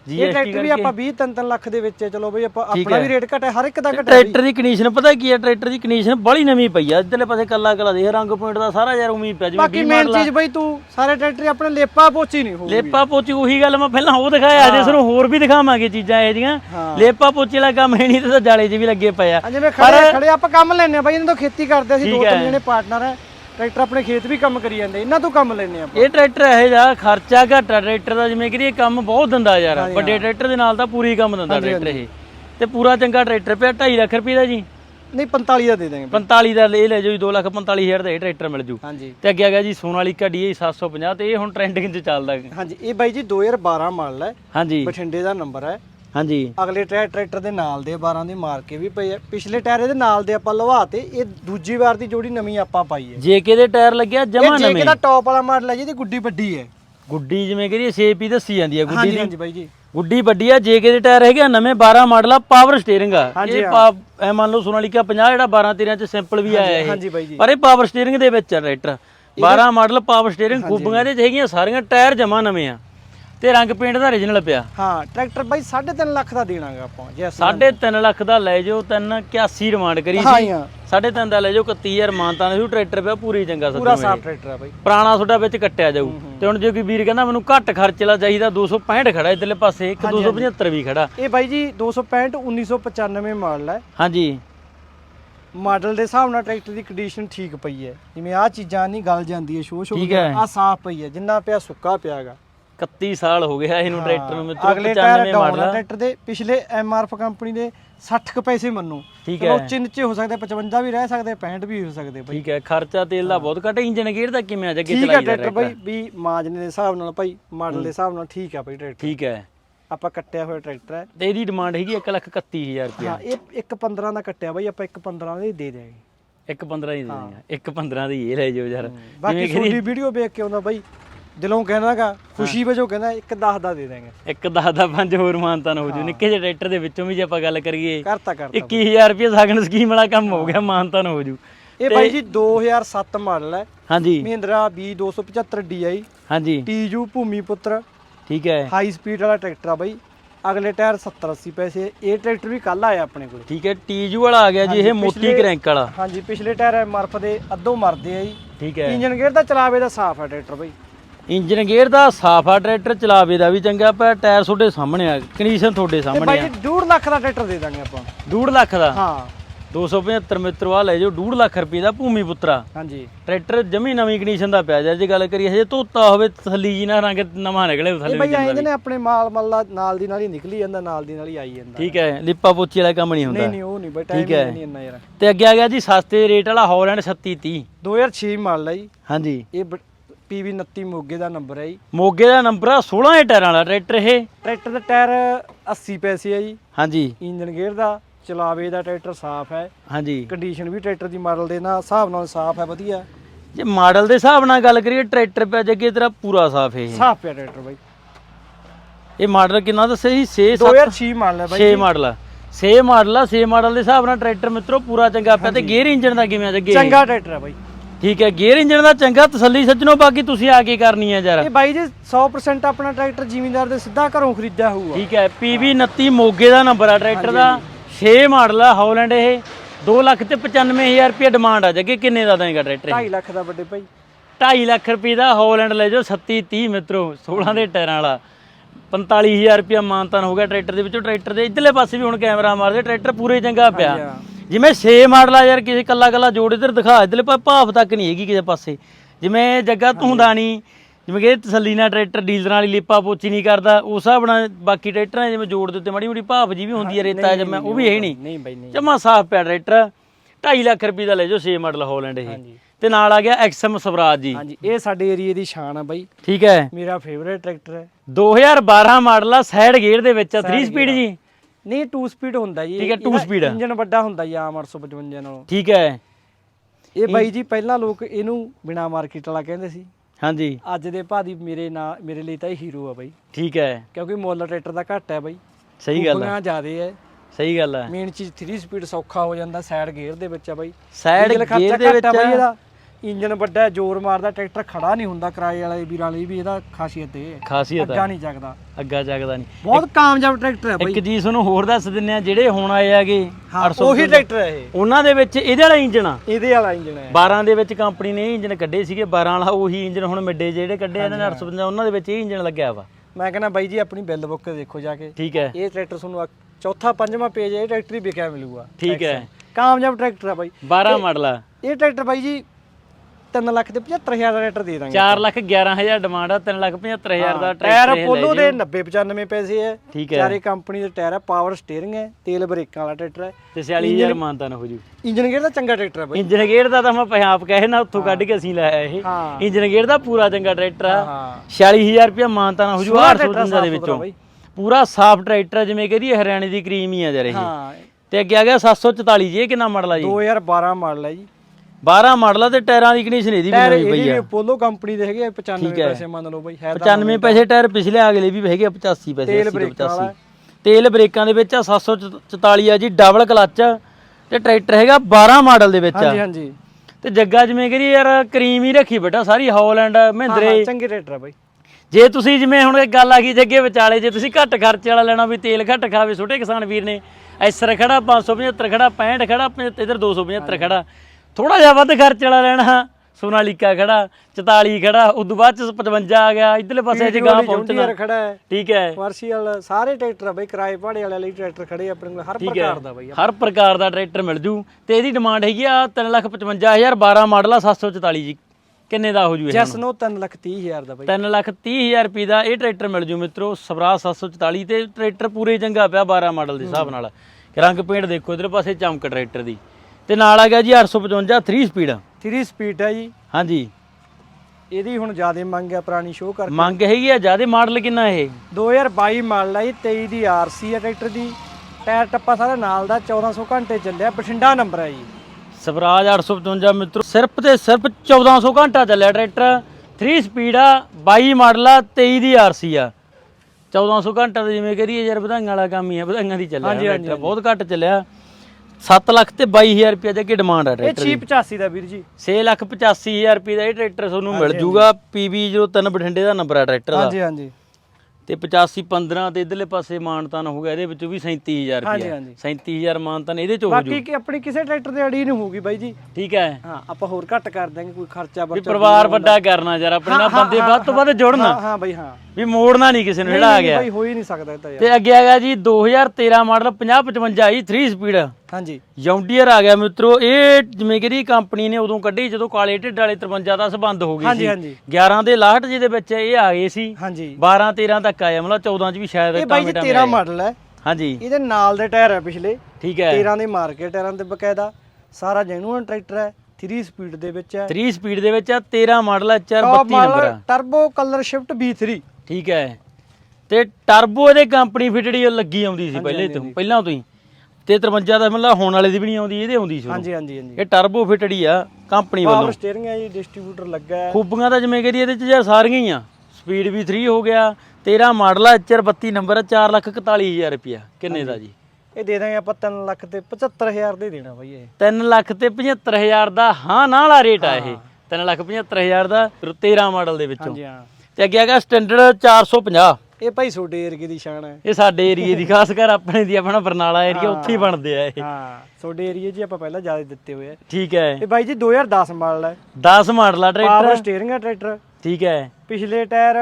ਇਹ ਟਰੈਕਟਰ ਵੀ ਆਪਾਂ 20 3 ਲੱਖ ਦੇ ਵਿੱਚ ਚਲੋ ਬਈ ਆਪਾਂ ਆਪਣਾ। ਵੀ ਰੇਟ ਘਟਿਆ ਹਰ ਇੱਕ ਦਾ ਘਟਿਆ ਟਰੈਕਟਰ ਦੀ ਕੰਡੀਸ਼ਨ ਪਤਾ ਕੀ ਹੈ? ਟਰੈਕਟਰ ਦੀ ਕੰਡੀਸ਼ਨ ਬੜੀ ਨਵੀਂ ਪਈ ਆ। ਇਧਰਲੇ ਪਾਸੇ ਕੱਲਾ ਕੱਲਾ ਦੇਖ ਰੰਗ ਪੁਆਇੰਟ ਦਾ ਸਾਰਾ ਯਾਰ ਉਮੀ ਪਿਆ ਜਿਵੇਂ ਬਾਕੀ ਮੇਨ ਚੀਜ਼ ਬਈ ਤੂੰ ਸਾਰੇ ਟਰੈਕਟਰ ਆਪਣੇ ਲੇਪਾ ਪੋਚੀ ਨਹੀਂ ਹੋਊਗੀ। ਲੇਪਾ ਪੋਚੀ ਉਹੀ ਗੱਲ ਮੈਂ ਪਹਿਲਾਂ ਉਹ ਦਿਖਾਇਆ ਅੱਜ ਸਾਨੂੰ ਹੋਰ ਵੀ ਦਿਖਾਵਾਂਗੇ ਚੀਜ਼ਾਂ ਇਹ ਜੀਆਂ। ਲੇਪਾ ਪੋਚੀ ਵਾਲਾ ਕੰਮ ਹੈ ਨਹੀਂ ਤੇ ਜਾਲੇ 'ਚ ਵੀ ਲੱਗੇ ਪਏ ਆ। ਜਿਵੇਂ ਖੜੇ ਖੜੇ ਆਪਾਂ ਕੰਮ ਲੈਣੇ ਆ ਬਾਈ ਇਹਨਾਂ ਤੋਂ ਖੇਤੀ ਕਰਦੇ ਅਸੀਂ ਦੋ ਤਿੰਨ। ਜਣੇ ਪਾਰਟਨਰ ਹੈ ਟਰੈਕਟਰ ਆਪਣੇ ਖੇਤ ਵੀ ਕੰਮ ਕਰੀ ਜਾਂਦੇ ਇਹਨਾਂ ਤੋਂ ਕੰਮ ਲੈਣੇ ਆਪਾਂ। ਇਹ ਟਰੈਕਟਰ ਇਹ ਜਾ ਖਰਚਾ ਘੱਟ ਆ ਟਰੈਕਟਰ ਦਾ ਜਿਵੇਂ ਕਿ ਇਹ ਕੰਮ ਬਹੁਤ ਦਿੰਦਾ ਯਾਰ। ਵੱਡੇ ਟਰੈਕਟਰ ਦੇ ਨਾਲ ਤਾਂ ਪੂਰੀ ਕੰਮ ਦਿੰਦਾ ਟਰੈਕਟਰ ਇਹ। ਤੇ ਪੂਰਾ ਚੰਗਾ ਟਰੈਕਟਰ ਪਿਆ 2.5 ਲੱਖ ਰੁਪਏ ਦਾ ਜੀ। ਨਹੀਂ 45 ਦਾ ਦੇ ਦਾਂਗੇ 45 ਦਾ ਇਹ ਲੈ ਜਾਓ ਜੀ 2 ਲੱਖ 45000 ਦਾ ਇਹ ਟਰੈਕਟਰ ਮਿਲ ਜੂ। ਹਾਂਜੀ। ਤੇ ਅੱਗੇ ਆ ਗਿਆ ਜੀ ਸੋਨਾਲੀਕਾ DI 750 ਤੇ ਇਹ ਹੁਣ ਟ੍ਰੈਂਡਿੰਗ 'ਚ ਚੱਲਦਾ। ਹਾਂਜੀ ਇਹ ਬਾਈ ਜੀ 2012 ਮਾਡਲ ਹੈ। ਹਾਂਜੀ। ਬਠਿੰਡੇ ਦਾ ਨੰਬਰ ਹੈ। ਹਾਂਜੀ। ਅਗਲੇ ਟਾਇਰ ਟਰੈਕਟਰ ਦੇ ਨਾਲ ਦੇ 12 ਦੇ ਮਾਰ ਕੇ ਵੀ ਪਏ ਆ ਪਿਛਲੇ ਟਾਇਰ ਇਹਦੇ ਨਾਲ ਦੇ ਆਪਾਂ ਲਵਾਤੇ ਇਹ ਦੂਜੀ ਵਾਰ ਦੀ ਜੋੜੀ ਨਵੀਂ ਆਪਾਂ ਪਾਈ ਹੈ। ਜੇਕੇ ਦੇ ਟਾਇਰ ਲੱਗਿਆ ਜਮਾ ਇਹ ਜੇ ਨਵੇਂ। ਕਿਹਦਾ ਟੌਪ ਵਾਲਾ ਮਾਡਲ ਹੈ ਜੀ ਇਹਦੀ ਗੁੱਡੀ ਵੱਡੀ ਹੈ। ਗੁੱਡੀ ਜਿਵੇਂ ਕਿ ਸ਼ੇਪ ਹੀ ਦੱਸੀ ਜਾਂਦੀ ਹੈ ਗੁੱਡੀ ਹਾਂਜੀ ਦੀ। ਹਾਂਜੀ ਬਾਈ ਜੀ। ਗੁੱਡੀ ਵੱਡੀ ਆ ਜੇਕੇ ਦੇ ਟਾਇਰ ਹੈਗੇ ਆ ਨਵੇਂ 12 ਮਾਡਲ ਆ ਪਾਵਰ ਸਟੀਅਰਿੰਗ ਆ। ਹਾਂਜੀ, ਇਹ ਪਾ- ਐ ਮੰਨ ਲਓ ਸੋਨਾਲੀਕਾ 50 ਜਿਹੜਾ 12 13 ਚ ਸਿੰਪਲ ਵੀ ਆਇਆ ਇਹ। ਹਾਂਜੀ ਬਾਈ ਜੀ। ਪਰ ਇਹ ਪਾਵਰ ਸਟੀਅਰਿੰਗ ਦੇ ਵਿੱਚ ਆ ਟਰੈਕਟਰ। 12 ਮਾਡਲ ਪਾਵਰ ਸਟੀਅਰਿੰਗ ਖੂਬੀਆਂ ਦੇ ਚ ਹੈਗੀਆਂ ਸਾਰੀਆਂ ਟਾਇਰ ਜਮਾ ਨਵੇਂ ਆ। ਤੇ ਰੰਗ ਪੇਂਟ ਦਾ origignal ਪਿਆ। ਹਾਂ ਟਰੈਕਟਰ ਬਾਈ 3.5 ਲੱਖ ਦਾ ਦੇਣਾਗਾ ਆਪਾਂ ਜੈਸ 3.5 ਲੱਖ ਦਾ ਲੈ ਜਾਓ 381 ਡਿਮਾਂਡ ਕਰੀ ਸੀ। ਜੀ, ਹਾਂ। 3.5 ਦਾ ਲੈ ਜਾਓ 31000 ਮਾਨਤਾਂ ਦੇ ਟਰੈਕਟਰ ਪਿਆ ਪੂਰੀ ਚੰਗਾ ਪੂਰਾ ਸੱਜਣ ਸਾਫ਼ ਟਰੈਕਰ ਹੈ ਬਾਈ। ਪੁਰਾਣਾ ਤੁਹਾਡਾ ਵਿੱਚ ਕੱਟਿਆ ਜਾਊ। ਤੇ ਹੁਣ ਜੇ ਕੋਈ ਵੀਰ ਕਹਿੰਦਾ ਮੈਨੂੰ ਘੱਟ ਖਰਚ ਲਾ ਚਾਹੀਦਾ 265 ਖੜਾ ਇਧਰਲੇ ਪਾਸੇ ਇੱਕ 275 ਵੀ ਖੜਾ। ਇਹ ਬਾਈ ਜੀ 265 1995 ਮਾਡਲ ਹੈ। ਹਾਂਜੀ। ਮਾਡਲ ਦੇ ਹਿਸਾਬ ਨਾਲ ਟਰੈਕਟਰ ਦੀ ਕੰਡੀਸ਼ਨ ਠੀਕ ਪਈ ਹੈ। ਜਿਵੇਂ ਆਹ ਚੀਜ਼ਾਂ ਨਹੀਂ ਗਲ ਜਾਂਦੀ ਹੈ ਹੈ। ਆ ਸਾਫ਼ ਪਈ ਹੈ ਜਿੰਨਾ ਪਿਆ ਸੁੱਕਾ ਪਿਆਗਾ। 31 ਸਾਲ ਹੋ ਗਿਆ ਇਹਨੂੰ ਟਰੈਕਟਰ ਨੂੰ ਮਿੱਤਰੋ ਅਗਲੇ ਟਾਇਰ 95 ਡਾਊਨ ਮਾਡਲ ਆ। ਟਰੈਕਟਰ ਦੇ ਪਿਛਲੇ ਐਮਆਰਐਫ ਕੰਪਨੀ ਦੇ 60 ਕੁ ਪੈਸੇ ਮੰਨੂ। ਠੀਕ ਚਲੋ ਹੈ। ਉੱਚੇ ਨੀਚੇ ਹੋ ਸਕਦੇ 55 ਵੀ ਰਹਿ ਸਕਦੇ 65 ਵੀ ਹੋ ਸਕਦੇ ਬਾਈ। ਠੀਕ ਹੈ ਖਰਚਾ ਤੇਲ ਦਾ ਬਹੁਤ ਘੱਟ ਇੰਜਨ ਗੇਅਰ ਦਾ ਕਿਵੇਂ ਆ ਜੱਗੇ ਠੀਕ ਹੈ ਚਲਾਈ ਦਾ ਟਰੈਕਟਰ ਬਾਈ ਵੀ ਮਾਜਨੇ ਦੇ ਹਿਸਾਬ ਨਾਲ ਭਾਈ ਮਾਡਲ ਦੇ ਹਿਸਾਬ ਨਾਲ ਠੀਕ ਆ ਬਾਈ ਟਰੈਕਟਰ। ਠੀਕ ਹੈ। ਆਪਾਂ ਕੱਟਿਆ ਹੋਇਆ ਟਰੈਕਟਰ ਹੈ। ਤੇ ਇਹਦੀ ਡਿਮਾਂਡ ਹੈਗੀ 131000 ਰੁਪਏ ਹਾਂ ਇਹ ਇੱਕ 15 ਦਾ ਕੱਟਿਆ ਬਾਈ ਆਪਾਂ ਇੱਕ 15 ਦੇ ਦੇ ਦੇਾਂਗੇ ਇੱਕ 15 ਹੀ ਦੇ ਦੇਣਾ ਇੱਕ 15 ਦੀ ਇਹ ਲੈ ਜਾਓ ਯਾਰ। ਬਾਕੀ ਤੁਹਾਡੀ ਵੀਡੀਓ ਵੇਖ ਕੇ ਆਉਂਦਾ ਬਾਈ ਦਿਲੋਂ ਕਹਿੰਦਾਗਾ ਖੁਸ਼ੀ ਵਜੋਂ ਕਹਿੰਦਾ ਇੱਕ 10 ਦਾ ਦੇ ਦਾਂਗੇ ਇੱਕ 10 ਦਾ ਪੰਜ ਹੋਰ ਮਾਨਤਾ ਹੋ ਜੂ। ਨਿੱਕੇ ਜਿਹੇ ਟਰੈਕਟਰ ਦੇ ਵਿੱਚੋਂ ਵੀ ਜੇ ਆਪਾਂ ਗੱਲ ਕਰੀਏ ਕਰਤਾ ਕਰਤਾ। 21000 ਰੁਪਏ ਸਾਗਣ ਸਕੀਮ ਵਾਲਾ ਕੰਮ ਹੋ ਗਿਆ ਮਾਨਤਾ ਹੋ ਜੂ। ਇਹ ਬਾਈ ਜੀ 2007 ਮਾਡਲ ਹੈ। ਹਾਂਜੀ। ਮਹਿੰਦਰਾ B275 DI ਹਾਂਜੀ। TU ਭੂਮੀ ਪੁੱਤਰ ਠੀਕ ਹੈ। ਹਾਈ ਸਪੀਡ ਵਾਲਾ ਟਰੈਕਟਰ ਆ ਬਾਈ। ਅਗਲੇ ਟਾਇਰ 70 80 ਪੈਸੇ ਇਹ ਟਰੈਕਟਰ ਵੀ ਕੱਲ ਆਇਆ ਆਪਣੇ ਕੋਲ। ਠੀਕ ਹੈ ਟੀਜੂ ਵਾਲਾ ਆ ਗਿਆ ਜੀ ਇਹ ਮੋਟੀ ਕਰੈਂਕ ਵਾਲਾ। ਹਾਂਜੀ ਪਿਛਲੇ ਟਾਇਰ ਐਮਆਰਐਫ ਦੇ ਅੱਧੋ ਮਰਦੇ ਆ ਜੀ। ਠੀਕ ਹੈ। ਇੰਜਨ ਗੇਅਰ ਦਾ ਚਲਾਵੇ ਦਾ ਸਾਫ਼ ਹੈ ਟਰੈਕਟਰ ਬਾਈ। ਇੰਜਨ ਗੇਅਰ ਦਾ ਸਾਫਾ ਟਰੈਕਟਰ ਚਲਾਵੇ ਦਾ ਵੀ ਚੰਗਾ ਪਿਆ ਟਾਇਰ ਤੁਹਾਡੇ ਸਾਹਮਣੇ ਆ ਕੰਡੀਸ਼ਨ ਤੁਹਾਡੇ ਤੇ ਸਾਹਮਣੇ ਬਾਈ ਆ ਜੀ 2 ਲੱਖ ਦਾ ਟਰੈਕਟਰ ਦੇ ਦਾਂਗੇ ਆਪਾਂ। 2 ਲੱਖ ਦਾ? ਹਾਂ। 275 ਮਿੱਤਰ ਵਾ ਲੈ ਜਾਓ 2 ਲੱਖ ਰੁਪਏ ਦਾ ਭੂਮੀ ਪੁੱਤਰਾ। ਹਾਂਜੀ। ਟਰੈਕਟਰ ਜਮੀ ਨਵੀਂ ਕੰਡੀਸ਼ਨ ਦਾ ਪਿਆ ਜੇ ਗੱਲ ਕਰੀਏ ਹਜੇ ਧੋਤਾ ਹੋਵੇ ਤਸੱਲੀ ਜੀ ਨਾਲ ਰੰਗ ਨਵਾਂ ਨਿਕਲੇ ਇਹ ਥੱਲੇ ਬਾਈ ਆਏ ਨੇ ਆਪਣੇ ਮਾਲ ਮੱਲਾ ਨਾਲ ਦੀ ਨਾਲ ਹੀ ਨਿਕਲੀ ਜਾਂਦਾ ਨਾਲ ਦੀ ਨਾਲ ਹੀ ਆਈ ਜਾਂਦਾ। ਠੀਕ ਹੈ ਲਿਪਾ ਪੋਚੀ ਵਾਲਾ ਕੰਮ ਨਹੀਂ ਹੁੰਦਾ। ਨਹੀਂ ਨਹੀਂ ਉਹ ਨਹੀਂ ਬਾਈ ਟਾਈਮ ਠੀਕ ਹੈ। ਨਹੀਂ ਇੰਨਾ ਯਾਰ। ਤੇ ਅੱਗੇ ਆ ਗਿਆ ਜੀ ਸਸਤੇ ਰੇਟ ਵਾਲਾ ਹਾਲੈਂਡ 3630 2006 ਮਾਡਲ ਹੈ ਜੀ। ਹਾਂਜੀ। ਇਹ ਪੀਵੀ 29 ਮੋਗੇ ਦਾ ਨੰਬਰ ਹੈ ਜੀ। ਮੋਗੇ ਦਾ ਨੰਬਰ ਆ 16 ਦੇ ਟਾਇਰਾਂ ਵਾਲਾ ਟਰੈਕਟਰ ਇਹ। ਟਰੈਕਟਰ ਦਾ ਟਾਇਰ 80 ਪੈਸੇ ਹੈ ਜੀ। ਹਾਂਜੀ। ਇੰਜਨ ਗੇਅਰ ਦਾ ਚਲਾਵੇ ਦਾ ਟਰੈਕਟਰ ਸਾਫ਼ ਹੈ। ਹਾਂਜੀ। ਕੰਡੀਸ਼ਨ ਵੀ ਟਰੈਕਟਰ ਦੀ ਮਾਡਲ ਦੇ ਨਾਲ ਹਿਸਾਬ ਨਾਲ ਸਾਫ਼ ਹੈ ਵਧੀਆ। ਜੇ ਮਾਡਲ ਦੇ ਹਿਸਾਬ ਨਾਲ ਗੱਲ ਕਰੀਏ ਟਰੈਕਟਰ ਪਿਆ ਜੱਗੇ ਤੇਰਾ ਪੂਰਾ ਸਾਫ਼ ਇਹ। ਸਾਫ਼ ਪਿਆ ਟਰੈਕਟਰ ਬਾਈ। ਇਹ ਮਾਡਲ ਕਿੰਨਾ ਦੱਸਿਆ ਸੀ? 6 7 2006 ਮਾਡਲ ਹੈ ਬਾਈ 6 ਮਾਡਲ ਆ। 6 ਮਾਡਲ ਆ 6 ਮਾਡਲ ਦੇ ਹਿਸਾਬ ਨਾਲ ਟਰੈਕਟਰ ਮਿੱਤਰੋ ਪੂਰਾ ਚੰਗਾ ਪਿਆ ਤੇ ਗੇਅਰ ਇੰਜਨ ਦਾ ਕਿਵੇਂ ਆ ਜੱਗੇ ਚੰਗਾ ਟਰੈਕਟਰ ਹੈ ਬਾਈ। ਠੀਕ ਹੈ ਗੇਅਰ ਇੰਜਨ ਦਾ ਚੰਗਾ ਤਸੱਲੀ ਸੱਜਣੋ ਬਾਕੀ ਤੁਸੀਂ ਆ ਕੇ ਕਰਨੀ ਹੈ ਯਾਰ? ਇਹ ਬਾਈ ਜੀ 100% ਆਪਣਾ ਟਰੈਕਟਰ ਜ਼ਿਮੀਂਦਾਰ ਦੇ ਸਿੱਧਾ ਘਰੋਂ ਖਰੀਦਿਆ ਹੋਊਗਾ। ਠੀਕ ਹੈ PV 29 ਮੋਗੇ ਦਾ ਨੰਬਰ ਆ ਟਰੈਕਟਰ ਦਾ। 6 ਮਾਡਲ ਆ ਹੌਲੈਂਡ ਇਹ। 2 ਲੱਖ ਤੇ 95000 ਰੁਪਏ ਡਿਮਾਂਡ ਆ। ਜੱਗੇ ਕਿੰਨੇ ਦਾ ਦੇਗਾ ਟਰੈਕਟਰ 2.5 ਲੱਖ ਦਾ ਵੱਡੇ ਭਾਈ। 2.5 ਲੱਖ ਰੁਪਏ ਦਾ ਹੌਲੈਂਡ ਲੈ ਜਾਓ 37 30 ਮਿੱਤਰੋ 16 ਦੇ ਟਾਇਰਾਂ ਵਾਲਾ। 45000 ਰੁਪਏ ਮਾਨਤਾਨ ਹੋ ਗਿਆ ਟਰੈਕਟਰ ਦੇ ਵਿੱਚੋਂ। ਟਰੈਕਟਰ ਦੇ ਇਧਰਲੇ ਪਾਸੇ ਵੀ ਹੁਣ ਕੈਮਰਾ ਮਾਰਦੇ ਟਰੈਕਟਰ ਪੂਰੇ ਚੰਗਾ ਪਿਆ। ਜਿਵੇਂ 6 ਮਾਡਲ ਆ ਯਾਰ ਕਿਸੇ ਕੱਲਾ ਕੱਲਾ ਜੋੜ ਇਧਰ ਦਿਖਾ ਇਧਰਲੇ ਭਾਫ ਤੱਕ ਨਹੀਂ ਹੈਗੀ ਕਿਸੇ ਪਾਸੇ। ਜਿਵੇਂ ਜੱਗਾ ਧੂੰਦਾਣੀ ਜਿਵੇਂ ਕਿ ਤਸੱਲੀ ਨਾਲ ਟਰੈਕਟਰ ਡੀਜ਼ਲਾਂ ਵਾਲੀ ਲਿਪਾ ਪੋਚੀ ਨਹੀਂ ਕਰਦਾ ਉਸ ਹਿਸਾਬ ਨਾਲ ਬਾਕੀ ਟਰੈਕਟਰਾਂ ਜਿਵੇਂ ਜੋੜ ਦੇ ਉੱਤੇ ਮਾੜੀ ਮੋਟੀ ਭਾਫ ਜੀ ਵੀ ਹੁੰਦੀ ਹੈ ਰੇਤਾ ਜਿਵੇਂ ਉਹ ਵੀ ਹੈ ਨਹੀਂ ਨਹੀਂ। ਬਾਈ ਨਹੀਂ ਜਮਾ ਸਾਫ਼ ਪਿਆ ਟਰੈਕਟਰ 2.5 ਲੱਖ ਰੁਪਏ ਦਾ ਲੈ ਜਾਓ 6 ਮਾਡਲ ਹੌਲੈਂਡ ਇਹ। ਤੇ ਨਾਲ ਆ ਗਿਆ ਐਕਸਐਮ ਸਵਰਾਜ ਜੀ। ਹਾਂਜੀ ਇਹ ਸਾਡੇ ਏਰੀਏ ਦੀ ਸ਼ਾਨ ਆ ਬਾਈ। ਠੀਕ ਹੈ। ਮੇਰਾ ਫੇਵਰੇਟ ਟਰੈਕਟਰ ਹੈ। 2012 ਮਾਡਲ ਆ ਸਾਈਡ ਗੇਅਰ ਦੇ ਵਿੱਚ ਆ 3 ਸਪੀਡ ਜੀ। ਨਹੀਂ 2 ਸਪੀਡ ਹੁੰਦਾ ਜੀ। ਠੀਕ ਹੈ, two speed ਆ। ਇੰਜਨ ਵੱਡਾ ਹੁੰਦਾ ਜੀ ਆਮ 855 ਨਾਲੋਂ। ਠੀਕ ਹੈ। ਇਹ ਬਾਈ ਜੀ ਪਹਿਲਾਂ ਲੋਕ ਇਹਨੂੰ ਬਿਨਾ ਮਾਰਕੀਟ ਵਾਲਾ ਕਹਿੰਦੇ ਸੀ। ਹਾਂਜੀ। ਅੱਜ ਦੇ ਭਾਅ ਦੀ ਮੇਰੇ ਨਾਲ ਮੇਰੇ ਲਈ ਤਾਂ ਇਹ ਹੀਰੋ ਆ ਬਾਈ। ਠੀਕ ਹੈ। ਕਿਉਂਕਿ ਮੁੱਲ ਟਰੈਕਟਰ ਦਾ ਘੱਟ ਹੈ ਬਾਈ। ਸਹੀ ਗੱਲ ਹੈ ਜ਼ਿਆਦੇ ਹੈ ਸਹੀ ਗੱਲ ਹੈ ਮੇਨ ਚੀਜ਼ 3 ਸਪੀਡ ਸੌਖਾ ਹੋ ਜਾਂਦਾ ਸਾਈਡ ਗੇਅਰ ਦੇ ਵਿੱਚ ਆ ਬਾਈ। ਸਾਈਡ ਗੇਅਰ ਦੇ ਵਿੱਚ ਆ ਬਾਈ ਇਹਦਾ। ਇੰਜਨ ਵੱਡਾ ਹੈ, ਜ਼ੋਰ ਮਾਰਦਾ ਟਰੈਕਟਰ ਖੜਾ ਨਹੀਂ ਹੁੰਦਾ ਕਿਰਾਏ ਵਾਲੇ ਵੀਰਾਂ ਲਈ ਵੀ ਇਹਦਾ ਖਾਸੀਅਤ ਇਹ ਹੈ। ਖਾਸੀਅਤ ਅੱਗਾ ਹੈ ਨਹੀਂ ਜਗਦਾ ਅੱਗਾ ਜਗਦਾ ਨਹੀਂ। ਬਹੁਤ ਕਾਮਯਾਬ ਟਰੈਕਟਰ ਹੈ ਬਾਈ। ਇੱਕ ਚੀਜ਼ ਤੁਹਾਨੂੰ ਹੋਰ ਦੱਸ ਦਿੰਨੇ ਆ ਜਿਹੜੇ ਹੁਣ ਆਏ ਆਗੇ ਹਾਂ ਉਹੀ ਟਰੈਕਟਰ ਹੈ ਇਹ। ਉਹਨਾਂ ਦੇ ਵਿੱਚ ਇਹਦੇ ਵਾਲਾ ਇੰਜਨ ਆ। ਇਹਦੇ ਵਾਲਾ ਇੰਜਨ ਹੈ। 12 ਦੇ ਵਿੱਚ ਕੰਪਨੀ ਨੇ ਇੰਜਨ ਕੱਢੇ ਸੀਗੇ 12 ਵਾਲਾ ਉਹੀ ਇੰਜਨ ਹੁਣ ਮਿੱਡੇ ਜਿਹੜੇ ਕੱਢੇ ਇਹਨਾਂ ਨੇ 850 ਉਹਨਾਂ ਦੇ ਵਿੱਚ ਇਹ ਇੰਜਨ ਲੱਗਿਆ ਵਾ। ਮੈਂ ਕਹਿੰਦਾ ਬਾਈ ਜੀ ਆਪਣੀ ਬਿੱਲ ਬੁੱਕ ਦੇਖੋ ਜਾ ਕੇ। ਠੀਕ ਹੈ। ਇਹ ਟਰੈਕਟਰ ਤੁਹਾਨੂੰ ਚੌਥਾ ਪੰਜਵਾਂ ਪੇਜ ਇਹ ਟਰੈਕਟਰ ਹੀ ਵਿਕਿਆ ਮਿਲੂਗਾ। ਠੀਕ ਹੈ। ਕਾਮਯਾਬ ਟਰੈਕਟਰ ਆ ਬਾਈ। 12 ਮਾਡਲ ਆ। ਇਹ ਟਰੈਕਟਰ ਬਾਈ ਜੀ 3 ਲੱਖ ਤੇ 75000 ਦਾ ਟਰੈਕਟਰ ਦੇ ਦਾਂਗੇ 4 ਲੱਖ 11000 ਡਿਮਾਂਡ ਆ 3 ਲੱਖ 75000 ਦਾ ਟਾਇਰ ਪੋਲੋ ਦੇ 90 95 ਪੈਸੇ ਹੈ ਠੀਕ ਹੈ। ਚਾਰੇ ਕੰਪਨੀ ਦੇ ਟਾਇਰ ਹੈ ਪਾਵਰ ਸਟੀਅਰਿੰਗ ਹੈ ਤੇਲ ਬ੍ਰੇਕਾਂ ਵਾਲਾ ਟਰੈਕਟਰ ਹੈ। ਤੇ 46000 ਮਾਨਤਾ ਨਾ ਹੋ ਜੂ। ਇੰਜਨ ਗੇਅਰ ਦਾ ਚੰਗਾ ਟਰੈਕਟਰ ਹੈ ਬਾਈ। ਇੰਜਨ ਗੇਅਰ ਦਾ ਤਾਂ ਮੈਂ ਪੰਜਾਬ ਕਹੇ ਨਾ ਉੱਥੋਂ ਕੱਢ ਕੇ ਅਸੀਂ ਲਾਇਆ ਇਹ। ਇੰਜਨ ਗੇਅਰ ਦਾ ਪੂਰਾ ਚੰਗਾ ਟਰੈਕਟਰ ਆ। ਹਾਂ 46000 ਰੁਪਏ ਮਾਨਤਾ ਨਾ ਹੋ ਜੂ ਸੋਹਣਾ 800 ਟਰੈਕਟਰ ਦਿੰਦਾ ਦੇ ਵਿੱਚੋਂ। ਪੂਰਾ ਸਾਫ਼ ਟਰੈਕਟਰ ਜਿਵੇਂ ਕਹਦੀ ਹਰਿਆਣੇ ਦੀ ਕਰੀਮ ਹੀ ਆ ਜਰੇ ਇਹ। ਹਾਂ। ਤੇ ਅੱਗੇ ਆ ਗਿਆ 744 ਜੀ ਇਹ ਕਿੰਨਾ ਮਾਡਲ ਆ ਜੀ? 2012 ਮਾਡਲ ਹੈ ਜੀ। 12 ਮਾਡਲ ਆ ਤੇ ਟਾਇਰਾਂ ਦੀ ਕੰਡੀਸ਼ਨ ਇਹਦੀ ਵੀ ਟਾਇਰ ਨਵੀਂ ਪਈ ਇਹਦੇ ਆ। ਵੀ ਪੋਲੋ ਕੰਪਨੀ ਦੇ ਹੈਗੇ ਆ, 95 ਹੈ। ਪੈਸੇ ਮੰਨ ਲਓ ਬਾਈ ਹੈ ਤਾਂ 95 ਪੈਸੇ ਟਾਇਰ ਪਿਛਲੇ ਅਗਲੇ ਵੀ ਹੈਗੇ ਆ 85 ਪੈਸੇ ਤੇਲ 80 ਤੋਂ ਬ੍ਰੇਕਾਂ 85 ਵਾਲਾ। ਤੇਲ ਬ੍ਰੇਕਾਂ ਦੇ ਵਿੱਚ ਆ 744 ਆ ਜੀ ਡਬਲ ਕਲੱਚ ਤੇ ਟਰੈਕਟਰ ਹੈਗਾ 12 ਮਾਡਲ ਦੇ ਵਿੱਚ ਆ। ਹਾਂਜੀ ਹਾਂਜੀ। ਤੇ ਜੱਗਾ ਜਿਵੇਂ ਕਰੀ ਯਾਰ ਕਰੀਮ ਹੀ ਰੱਖੀ ਬੇਟਾ ਸਾਰੀ ਹੌਲੈਂਡ ਮਹਿੰਦਰੇ ਹਾਂ ਚੰਗੇ ਟਰੈਕਟਰ ਹੈ ਬਾਈ। ਜੇ ਤੁਸੀਂ ਜਿਵੇਂ ਹੁਣ ਇੱਕ ਗੱਲ ਆ ਗਈ ਜੱਗੇ ਵਿਚਾਲੇ ਜੇ ਤੁਸੀਂ ਘੱਟ ਖਰਚੇ ਵਾਲਾ ਲੈਣਾ ਵੀ ਤੇਲ ਘੱਟ ਖਾਵੇ ਛੋਟੇ ਕਿਸਾਨ ਵੀਰ ਨੇ ਐਸਰ ਖੜਾ 575 ਖੜਾ 65 ਖੜਾ ਪ- ਇਧਰ 275 ਖੜਾ। ਥੋੜਾ ਜਿਹਾ ਵੱਧ ਖਰਚੇ ਵਾਲਾ ਲੈਣਾ ਸੋਨਾਲੀਕਾ ਖੜਾ 44 ਖੜਾ ਉਦੋਂ ਬਾਅਦ ਚ 55 ਆ ਗਿਆ ਇਧਰਲੇ ਪਾਸੇ ਜੇ ਗਾਂ ਪਹੁੰਚਣਾ। ਖੜਾ ਹੈ। ਠੀਕ ਹੈ। ਕਮਰਸ਼ੀਅਲ ਸਾਰੇ ਟਰੈਕਟਰ ਆ ਬਾਈ ਕਿਰਾਏ ਭਾੜੇ ਵਾਲੇ ਲਈ ਟਰੈਕਟਰ ਖੜੇ ਆਪਣੇ ਕੋਲ ਹਰ ਪ੍ਰਕਾਰ ਦਾ ਬਾਈ। ਹਰ ਪ੍ਰਕਾਰ ਦਾ ਟਰੈਕਟਰ ਮਿਲ ਜੂ। ਤੇ ਇਹਦੀ ਡਿਮਾਂਡ ਹੈਗੀ ਆ 355000 12 ਮਾਡਲ ਆ 744 ਜੀ। ਕਿੰਨੇ ਦਾ ਹੋ ਜੂ ਇਹ ਜੈਸ ਨੋ 3 ਲੱਖ 30 ਹਜ਼ਾਰ ਦਾ ਬਾਈ। 3 ਲੱਖ 30 ਹਜ਼ਾਰ ਰੁਪਏ ਦਾ ਇਹ ਟਰੈਕਟਰ ਮਿਲ ਜੂ ਮਿੱਤਰੋ ਸਵਰਾਜ 744 ਤੇ ਟਰੈਕਟਰ ਪੂਰੇ ਚੰਗਾ ਪਿਆ 12 ਮਾਡਲ ਦੇ ਹਿਸਾਬ ਨਾਲ। ਰੰਗ ਪੇਂਟ ਦੇਖੋ ਇਧਰ ਪਾਸੇ ਚਮਕ ਟਰੈਕਟਰ ਦੀ। ਤੇ ਨਾਲ ਆ ਗਿਆ ਜੀ 855 3 ਸਪੀਡ 3 ਸਪੀਡ ਹੈ ਜੀ। ਹਾਂਜੀ। ਇਹਦੀ ਹੁਣ ਜ਼ਿਆਦਾ ਮੰਗ ਹੈ ਪੁਰਾਣੀ ਸ਼ੋਅ ਕਰਕੇ। ਮੰਗ ਹੈਗੀ ਆ ਜਿਆਦੇ ਮਾਡਲ ਕਿੰਨਾ ਇਹ? 2022 ਮਾਡਲ ਹੈ ਜੀ 23 ਦੀ ਆਰਸੀ ਹੈ ਟਰੈਕਟਰ ਦੀ। ਟਾਇਰ ਟੱਪਾ ਸਾਰਾ ਨਾਲ ਦਾ 1400 ਘੰਟੇ ਚੱਲਿਆ ਬਠਿੰਡਾ ਨੰਬਰ ਹੈ ਜੀ। ਸਵਰਾਜ 855 ਮਿੱਤਰੋ ਸਿਰਫ ਤੇ ਸਿਰਫ 1400 ਘੰਟਾ ਚੱਲਿਆ ਟਰੈਕਟਰ 3 ਸਪੀਡ ਆ 22 ਮਾਡਲ ਆ 23 ਦੀ ਆਰਸੀ ਆ। 1400 ਘੰਟਾ ਤੇ ਜਿਵੇਂ ਕਰੀਏ ਯਾਰ ਵਧਾਈਆਂ ਵਾਲਾ ਕੰਮ ਹੀ ਆ ਵਧਾਈਆਂ ਦੀ ਚੱਲਿਆ ਟਰੈਕਟਰ ਬਹੁਤ ਘੱਟ ਚੱਲਿਆ। 7 ਲੱਖ ਤੇ 22000 ਰੁਪਏ ਦੇ ਅੱਗੇ ਡਿਮਾਂਡ ਆ ਇਹ ਟਰੈਕਟਰ 685 ਦਾ ਵੀਰ ਜੀ। 6 ਲੱਖ 85000 ਰੁਪਏ ਦਾ ਇਹ ਟਰੈਕਟਰ ਤੁਹਾਨੂੰ ਮਿਲ ਜੂਗਾ। PB 03 ਬਠਿੰਡੇ ਦਾ ਨੰਬਰ ਆ ਟਰੈਕਟਰ ਦਾ। ਹਾਂਜੀ ਹਾਂਜੀ। ਤੇ 85 15 ਤੇ ਇਧਰਲੇ ਪਾਸੇ ਮਾਨਤਾਨ ਹੋ ਗਿਆ ਇਹਦੇ ਵਿੱਚੋਂ ਵੀ 37000 ਹਾਂਜੀ, ਰੁਪਏ ਹਾਂਜੀ। 37000 ਮਾਨਤਾਨ ਇਹਦੇ ਚ ਹੋ ਜੂ। ਬਾਕੀ ਕਿ ਆਪਣੀ ਕਿਸੇ ਟਰੈਕਟਰ ਦੇ ਅੜੀ ਨਹੀਂ ਹੋਊਗੀ ਬਾਈ ਜੀ। ਠੀਕ ਹੈ। ਹਾਂ ਆਪਾਂ ਹੋਰ ਘੱਟ ਕਰ ਦਾਂਗੇ ਕੋਈ ਖਰਚਾ ਵੀ ਪਰਿਵਾਰ ਵੱਡਾ ਕਰਨਾ ਯਾਰ ਆਪਣੇ ਨਾਲ ਬੰਦੇ ਵੱਧ ਤੋਂ ਵੱਧ ਜੁੜਨ। ਹਾਂ ਹਾਂ ਬਾਈ ਹਾਂ। ਵੀ ਮੋੜਨਾ ਨਹੀਂ ਕਿਸੇ ਨੂੰ ਜਿਹੜਾ ਆ ਗਿਆ। ਬਾਈ ਹੋ ਹੀ ਨਹੀਂ ਸਕਦਾ ਇਹ ਤਾਂ ਯਾਰ। ਤੇ ਅੱਗੇ ਆ ਗਿਆ ਜੀ 2013 ਮਾਡਲ 5055 ਜੀ 3 ਸਪੀਡ ਹਾਂਜੀ। ਜੌਂਡੀਅਰ ਆ ਗਿਆ ਮਿੱਤਰੋ ਇਹ ਜਿਵੇਂ ਕਿ ਕੰਪਨੀ ਨੇ ਉਦੋਂ ਕੱਢੀ ਜਦੋਂ ਕਾਲੇ ਢਿੱਡ ਵਾਲੇ 53 10 ਬੰਦ ਹੋ ਗਈ ਸੀ। ਹਾਂਜੀ। 11 ਦੇ 62 ਜੀ ਦੇ ਵਿੱਚ ਇਹ ਆ ਗਏ ਸੀ ਹਾਂਜੀ। 12 13 ਤੱਕ ਆਇਆ ਮਤਲਬ 14 ਚ ਵੀ ਸ਼ਾਇਦ ਇਹ ਬਾਈ ਜੀ 13 ਮਾਡਲ ਹੈ। ਹਾਂਜੀ। ਇਹਦੇ ਨਾਲ ਦੇ ਟਾਇਰ ਹੈ ਪਿਛਲੇ। ਠੀਕ ਹੈ। 13 ਦੇ ਮਾਰਕੇ ਟਾਇਰਾਂ ਤੇ ਬਕਾਇਦਾ। ਸਾਰਾ ਜੈਨੂਅਨ ਟਰੈਕਟਰ ਹੈ 3 ਸਪੀਡ ਦੇ ਵਿੱਚ ਹੈ। 3 ਸਪੀਡ ਦੇ ਵਿੱਚ ਆ 13 ਮਾਡਲ ਹੈ 4 top 32 number turbo colour shift B3 ਠੀਕ ਹੈ। ਤੇ ਟਰਬੋ ਇਹਦੇ ਕੰਪਨੀ ਫਿਟੜੀ ਲੱਗੀ ਆਉਂਦੀ ਸੀ ਪਹਿਲੇ ਤੋਂ ਪਹਿਲਾਂ ਤੋਂ ਹੀ। ਤੇ 53 ਦਾ ਮਤਲਬ ਹੋਣ ਵਾਲੇ ਦੀ ਵੀ ਨਹੀਂ ਆਉਂਦੀ ਇਹਦੇ ਆਉਂਦੀ ਸੀ ਉਦੋਂ। ਹਾਂਜੀ ਹਾਂਜੀ ਹਾਂਜੀ। ਇਹ ਟਰਬੋ ਫਿਟੜੀ ਆ ਕੰਪਨੀ ਵੱਲੋਂ। ਪਾਵਰ ਸਟੀਅਰਿੰਗ ਹੈ ਜੀ ਡਿਸਟ੍ਰੀਬਿਊਟਰ ਲੱਗਾ ਹੈ। ਖੂਬੀਆਂ ਤਾਂ ਜਿਵੇਂ ਕਹਦੀ ਇਹਦੇ ਚ ਯਾਰ ਸਾਰੀਆਂ ਹੀ ਆ। ਸਪੀਡ ਵੀ 3 ਹੋ ਗਿਆ 13 ਮਾਡਲ ਆ HR 32 ਨੰਬਰ ਆ 4 ਲੱਖ 41000 ਰੁਪਿਆ ਕਿੰਨੇ ਦਾ ਜੀ? ਇਹ ਦੇ ਦਾਂਗੇ ਆਪਾਂ 3 ਲੱਖ ਤੇ 75000 ਦੇ ਦੇਣਾ ਬਾਈ ਇਹ। 3 ਲੱਖ ਤੇ 75000 ਦਾ ਹਾਂ ਨਾ ਵਾਲਾ ਰੇਟ ਆ ਇਹ। 3 ਲੱਖ 75000 ਦਾ 13 ਮਾਡਲ ਦੇ ਵਿੱਚੋਂ। ਹਾਂਜੀ ਹਾਂ। ਤੇ ਅੱਗੇ ਹੈਗਾ ਸਟੈਂਡਰਡ 450 ਇਹ ਭਾਈ ਛੋਟੇ ਏਰੀਏ ਦੀ ਸ਼ਾਨ ਹੈ। ਇਹ ਸਾਡੇ ਏਰੀਏ ਦੀ ਖਾਸ ਕਰ ਆਪਣੇ ਦੀ ਆਪਣਾ ਬਰਨਾਲਾ ਏਰੀਆ ਉੱਥੇ ਹੀ ਬਣਦੇ ਆ ਇਹ। ਹਾਂ ਛੋਟੇ ਏਰੀਏ 'ਚ ਹੀ ਆਪਾਂ ਪਹਿਲਾਂ ਜ਼ਿਆਦਾ ਦਿੱਤੇ ਹੋਏ ਆ। ਠੀਕ ਹੈ। ਇਹ ਬਾਈ ਜੀ 2010 ਮਾਡਲ ਹੈ। 10 ਮਾਡਲ ਆ ਪਾਵਰ ਟਰੈਕਟਰ ਸਟੀਅਰਿੰਗ ਹੈ ਟਰੈਕਟਰ। ਠੀਕ ਹੈ। ਪਿਛਲੇ ਟਾਇਰ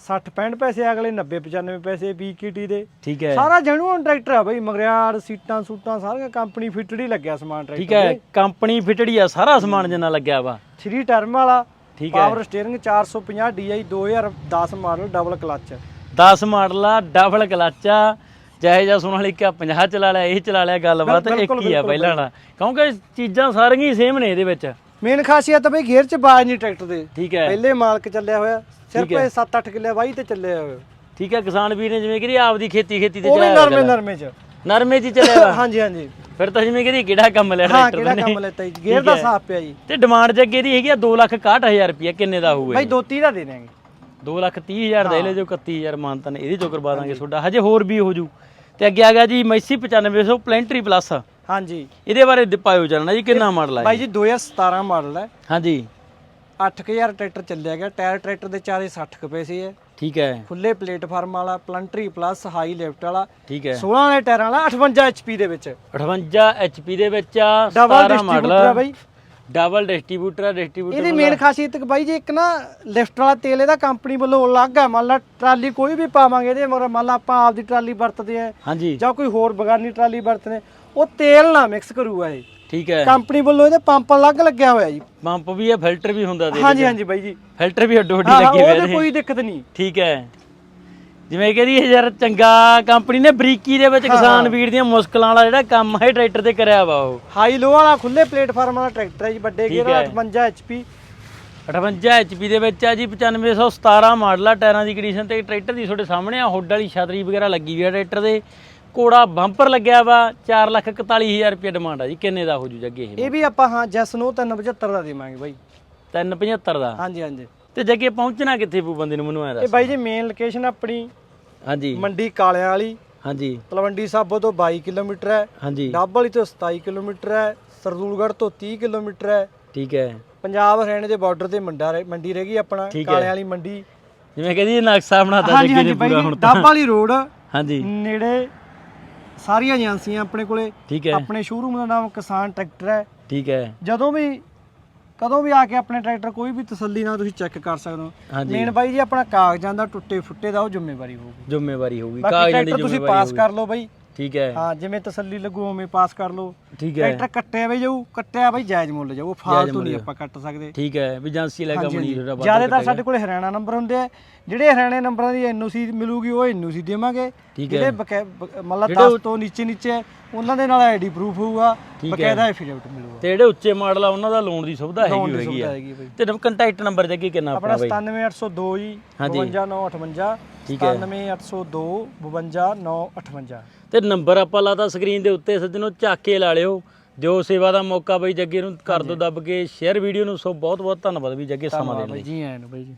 60 65 ਪੈਸੇ ਅਗਲੇ 90 95 ਪੈਸੇ BKT ਦੇ। ਠੀਕ ਹੈ। ਸਾਰਾ ਜੈਨੂਅਨ ਟਰੈਕਟਰ ਆ ਬਾਈ ਮਗਰਿਆੜ ਸੀਟਾਂ ਸੂਟਾਂ ਸਾਰੀਆਂ ਕੰਪਨੀ ਫਿਟਡ ਹੀ ਲੱਗਿਆ ਸਮਾਨ ਠੀਕ ਟਰੈਕਟਰ ਹੈ। ਕੰਪਨੀ ਫਿਟੜੀ ਆ ਸਾਰਾ ਸਮਾਨ ਜਿੰਨਾ ਲੱਗਿਆ ਵਾ। 3 ਟਰਮ ਵਾਲਾ। ਠੀਕ ਹੈ। Power steering 450 DI 2010 model double clutch. 10 model ਆ ਡਬਲ ਕਲਚ ਆ। ਚਾਹੇ ਜਾਂ ਸੋਨਾਲੀਕਾ 50 ਚਲਾ ਲਿਆ ਇਹ ਚਲਾ ਲਿਆ ਗੱਲਬਾਤ ਇੱਕ ਹੀ ਆ ਪਹਿਲਾਂ ਵਾਲਾ ਕਿਉਂਕਿ ਚੀਜ਼ਾਂ ਸਾਰੀਆਂ ਹੀ ਸੇਮ ਨੇ ਇਹਦੇ ਵਿੱਚ। ਮੇਨ ਖਾਸੀਅਤ ਬਈ ਗੇਅਰ 'ਚ ਬਾਜ ਨਹੀਂ ਟਰੈਕਟਰ ਦੇ। ਠੀਕ ਹੈ। ਪਹਿਲੇ ਮਾਲਕ ਚੱਲਿਆ ਹੋਇਆ ਸਿਰਫ ਇਹ 7-8 ਕਿੱਲੇ ਵਾਹੀ ਤੇ ਚੱਲਿਆ ਹੋਇਆ। ਠੀਕ ਹੈ ਕਿਸਾਨ ਵੀਰ ਨੇ ਜਿਵੇਂ ਕਿ ਆਪਦੀ ਖੇਤੀ ਖੇਤੀ ਤੇ ਉਹ ਚਲਾਇਆ ਨਰਮੇ ਨਰਮੇ 'ਚ। ਨਰਮੇ 'ਚ ਚੱਲਿਆ ਹਾਂਜੀ ਹਾਂਜੀ। ਫਿਰ ਤਾਂ ਜਿਵੇਂ ਕਹਿੰਦੀ ਕਿਹੜਾ ਕੰਮ ਲੈ ਹਾਂ ਟਰੈਕਟਰ ਕਿਹੜਾ ਕੰਮ ਲੈਤਾ ਜੀ? ਗੇਅਰ ਦਾ ਸਾਫ਼ ਪਿਆ ਜੀ। ਤੇ ਡਿਮਾਂਡ ਜੱਗੇ ਦੀ ਹੈਗੀ ਆ 261000 ਰੁਪਏ ਕਿੰਨੇ ਦਾ ਹੋਊਗਾ ਦੋ ਤੀਹ ਦਾ ਦੇ ਦਿਆਂਗੇ। 230000 ਦੇ ਲੈ ਜੋ 31000 ਮਾਨਤਨ ਇਹਦੇ ਚੋਂ ਕਰਵਾ ਦਾਂਗੇ ਤੁਹਾਡਾ। ਹਜੇ ਹੋਰ ਵੀ ਹੋ ਜੂ। ਤੇ ਅੱਗੇ ਆ ਗਿਆ ਜੀ ਮੈਸੀ 9500 ਪਲੈਂਟਰੀ ਪਲੱਸ। ਹਾਂਜੀ। ਇਹਦੇ ਬਾਰੇ ਪਾਇਓ ਜਾਣਨਾ ਜੀ ਕਿੰਨਾ ਮਾਡਲ ਹੈ ਬਾਈ ਜੀ 2017 ਮਾਡਲ ਹੈ। ਹਾਂਜੀ। 8000 ਟਰੈਕਟਰ ਚੱਲਿਆ ਗਿਆ। ਟਾਇਰ ਟਰੈਕਟਰ ਦੇ ਚਾਰੇ 60 ਕੁ ਪੈਸੇ ਹੈ ਠੀਕ ਹੈ। ਫੁੱਲੇ ਪਲੇਟਫਾਰਮ ਵਾਲਾ ਪਲੰਟਰੀ ਪਲੱਸ ਹਾਈ ਲਿਫਟ ਵਾਲਾ। ਠੀਕ ਹੈ। 16 ਵਾਲੇ ਟਾਇਰਾਂ ਵਾਲਾ 58 HP ਦੇ ਵਿੱਚ। 58 HP ਦੇ ਵਿੱਚ ਆ ਡਬਲ 17 ਮਾਡਲ ਡਿਸਟ੍ਰੀਬਿਊਟਰ ਹੈ ਬਾਈ। ਡਬਲ ਡਿਸਟ੍ਰੀਬਿਊਟਰ ਆ ਡਿਸਟ੍ਰੀਬਿਊਟਰ ਇਹਦੀ ਮੇਨ ਖਾਸੀਅਤ ਬਾਈ ਜੀ ਇੱਕ ਨਾ ਲਿਫਟ ਵਾਲਾ ਤੇਲ ਇਹਦਾ ਕੰਪਨੀ ਵੱਲੋਂ ਅਲੱਗ ਹੈ ਮੰਨ ਲਾ ਟਰਾਲੀ ਕੋਈ ਵੀ ਪਾਵਾਂਗੇ ਇਹਦੇ ਮਗਰ ਮੰਨ ਲਾ ਆਪਾਂ ਆਪਦੀ ਟਰਾਲੀ ਵਰਤਦੇ ਆ। ਜਾਂ ਕੋਈ ਹੋਰ ਬਗਾਨੀ ਟਰਾਲੀ ਵਰਤਦੇ ਉਹ ਤੇਲ ਨਾ ਮਿਕਸ ਕਰੂਗਾ ਇਹ। ਠੀਕ ਹੈ। ਕੰਪਨੀ ਵੱਲੋਂ ਇਹਦੇ ਪੰਪ ਅਲੱਗ ਲੱਗਿਆ ਹੋਇਆ ਜੀ। ਪੰਪ ਵੀ ਆ ਫਿਲਟਰ ਵੀ ਹੁੰਦਾ ਦੇ ਹਾਂਜੀ ਹਾਂਜੀ ਬਾਈ ਜੀ। ਫਿਲਟਰ ਵੀ ਅੱਡੋ ਅੱਡੀ ਹਾਂ ਲੱਗੇ ਹੋਏ ਉਹਦੇ ਨੇ ਕੋਈ ਦਿੱਕਤ ਨਹੀਂ। ਠੀਕ ਹੈ। ਜਿਵੇਂ ਕਹਿੰਦੀ ਯਾਰ ਚੰਗਾ ਕੰਪਨੀ ਨੇ ਬਰੀਕੀ ਦੇ ਵਿੱਚ ਕਿਸਾਨ ਵੀਰ ਦੀਆਂ ਮੁਸ਼ਕਲਾਂ ਵਾਲਾ ਜਿਹੜਾ ਕੰਮ ਹੈ ਟਰੈਕਟਰ ਤੇ ਕਰਿਆ ਵਾ ਉਹ। ਹਾਈ ਲੋ ਵਾਲਾ ਖੁੱਲੇ ਪਲੇਟਫਾਰਮ ਵਾਲਾ ਟਰੈਕਟਰ ਹੈ ਜੀ ਵੱਡੇ ਗੇਅਰ ਵਾਲਾ 58 HP 58 HP ਦੇ ਵਿੱਚ ਆ ਜੀ 9517 ਮਾਡਲ ਆ ਟਾਇਰਾਂ ਦੀ ਕੰਡੀਸ਼ਨ ਤੇ ਟਰੈਕਟਰ ਦੀ ਤੁਹਾਡੇ ਸਾਹਮਣੇ ਆ ਹੁੱਡ ਵਾਲੀ ਛਤਰੀ ਵਗੈਰਾ ਲੱਗੀ ਹੋਈ ਆ ਟਰੈਕਟਰ ਦੇ। ਕੋੜਾ ਬੰਪਰ ਲੱਗਿਆ ਵਾ 441000 ਰੁਪਏ ਡਿਮਾਂਡ ਆ ਜੀ। ਕਿੰਨੇ ਦਾ ਹੋ ਜੂ ਜੱਗੇ ਇਹ? ਇਹ ਵੀ ਆਪਾਂ ਹਾਂ ਜੈਸ ਨੂੰ 375 ਦਾ ਦੇਵਾਂਗੇ ਬਾਈ। 375 ਦਾ? ਹਾਂਜੀ ਹਾਂਜੀ। ਤੇ ਜੱਗੇ ਪਹੁੰਚਣਾ ਕਿੱਥੇ ਪੂ ਬੰਦੇ ਨੂੰ ਮੈਨੂੰ ਐ ਇਹ ਦੱਸ ਬਾਈ ਜੀ ਮੇਨ ਲੋਕੇਸ਼ਨ ਆਪਣੀ ਹਾਂਜੀ। ਮੰਡੀ ਕਾਲਿਆਂ ਵਾਲੀ। ਹਾਂਜੀ। ਤਲਵੰਡੀ ਸਾਬੋ ਤੋਂ 22 ਕਿਲੋਮੀਟਰ ਹੈ। ਹਾਂਜੀ। ਡੱਬ ਵਾਲੀ ਤੋਂ 27 ਕਿਲੋਮੀਟਰ ਹੈ। ਸਰਦੂਲਗੜ੍ਹ ਤੋਂ 30 ਕਿਲੋਮੀਟਰ ਹੈ। ਠੀਕ ਹੈ। ਪੰਜਾਬ ਹਰਿਆਣੇ ਦੇ ਬਾਰਡਰ ਤੇ ਮੰਡਾ ਰਹਿ- ਮੰਡੀ ਰਹਿ ਗਈ ਆਪਣਾ ਠੀਕ ਹੈ। ਕਾਲਿਆਂ ਵਾਲੀ ਮੰਡੀ। ਜਿਵੇਂ ਕਹਿੰਦੀ ਨਕਸ਼ਾ ਬਣਾਤਾ ਹਾਂਜੀ ਜੱਗੇ ਹਾਂਜੀ ਨੇ ਬਾਈ ਪੂਰਾ ਜੀ, ਹੁਣ ਡੱਬ ਵਾਲੀ ਰੋਡ ਹਾਂਜੀ। ਨੇੜੇ ਸਾਰੀਆਂ ਏਜੰਸੀਆਂ ਆਪਣੇ ਕੋਲੇ। ਠੀਕ ਹੈ। ਆਪਣੇ ਸ਼ੋਰੂਮ ਦਾ ਨਾਮ ਕਿਸਾਨ ਟਰੈਕਟਰ ਹੈ। ਠੀਕ ਹੈ। ਜਦੋਂ ਵੀ ਕਦੋਂ ਵੀ ਆ ਕੇ ਆਪਣੇ ਟਰੈਕਟਰ ਕੋਈ ਵੀ ਤਸੱਲੀ ਨਾਲ ਤੁਸੀਂ ਚੈੱਕ ਕਰ ਸਕਦੇ ਹੋ। ਹਾਂਜੀ। ਮੇਨ ਬਾਈ ਜੀ ਆਪਣਾ ਕਾਗਜ਼ਾਂ ਦਾ ਟੁੱਟੇ ਫੁੱਟੇ ਦਾ ਉਹ ਜ਼ਿੰਮੇਵਾਰੀ ਹੋਊਗੀ। ਜ਼ਿੰਮੇਵਾਰੀ ਹੋਊਗੀ। ਬਾਕੀ ਕਾਗਜ਼ਾਂ ਦੀ ਟਰੈਕਟਰ ਤੁਸੀਂ ਜ਼ਿੰਮੇਵਾਰੀ ਪਾਸ ਹੋਊਗੀ। ਕਰ ਲਓ ਬਾਈ। ਠੀਕ ਹੈ। ਹਾਂ ਜਿਵੇਂ ਤਸੱਲੀ ਲੱਗੂ ਉਵੇਂ ਪਾਸ ਕਰ ਲਓ। ਠੀਕ ਹੈ। ਟਰੈਕਟਰ ਕੱਟਿਆ ਬਈ ਜਾਊ ਕੱਟਿਆ ਬਈ ਜਾਇਜ਼ ਮੁੱਲ ਜਾਊ ਉਹ ਫਾਲਤੂ ਨਹੀਂ ਆਪਾਂ ਕੱਟ ਸਕਦੇ। ਠੀਕ ਹੈ ਵੀ ਏਜੰਸੀ ਲੈ ਕੇ ਬਣੀ ਤੁਹਾਡਾ ਜ਼ਿਆਦਾਤਰ ਸਾਡੇ ਕੋਲੇ ਹਰਿਆਣਾ ਨੰਬਰ ਹੁੰਦੇ ਆ। ਜਿਹੜੇ ਹਰਿਆਣੇ ਨੰਬਰਾਂ ਦੀ ਐਨਓਸੀ ਮਿਲੂਗੀ ਉਹ ਐਨਓਸੀ ਦੇਵਾਂਗੇ। ਜਿਹੜੇ ਮਤਲਬ 10 ਤੋਂ ਨੀਚੇ ਨੀਚੇ ਉਹਨਾਂ ਦੇ ਨਾਲ ਆਈਡੀ ਪ੍ਰੂਫ ਹੋਊਗਾ। ਬਕਾਇਦਾ ਐਫੀਡੇਵਿਟ ਮਿਲੂਗਾ। ਤੇ ਜਿਹੜੇ ਉੱਚੇ ਮਾਡਲ ਆ ਉਹਨਾਂ ਦਾ ਲੋਨ ਦੀ ਸੁਵਿਧਾ ਹੈਗੀ ਦੀ ਹੈਗੀ ਤੇ ਕੰਟੈਕਟ ਨੰਬਰ ਜੱਗੇ ਕਿੰਨਾ ਆਪਣਾ ਆਪਣਾ ਬਾਈ? 97802 ਜੀ ਹਾਂਜੀ। 52958 ਠੀਕ ਹੈ। 97802 52958 ਤੇ ਨੰਬਰ ਆਪਾਂ ਲਾਤਾ ਸਕਰੀਨ ਦੇ ਉੱਤੇ ਸੱਜਣੋ ਚੱਕ ਕੇ ਲਾ ਲਿਓ। ਜੋ ਸੇਵਾ ਦਾ ਮੌਕਾ ਬਈ ਜੱਗੇ ਨੂੰ ਕਰ ਦੋ ਦੱਬ ਕੇ ਸ਼ੇਅਰ ਵੀਡੀਓ ਨੂੰ ਸੋ ਬਹੁਤ ਬਹੁਤ ਧੰਨਵਾਦ ਵੀ ਜੱਗੇ ਸਮਾਂ ਦੇਣ ਲਈ। ਜੀ ਆਇਆਂ ਨੂੰ ਬਾਈ ਜੀ।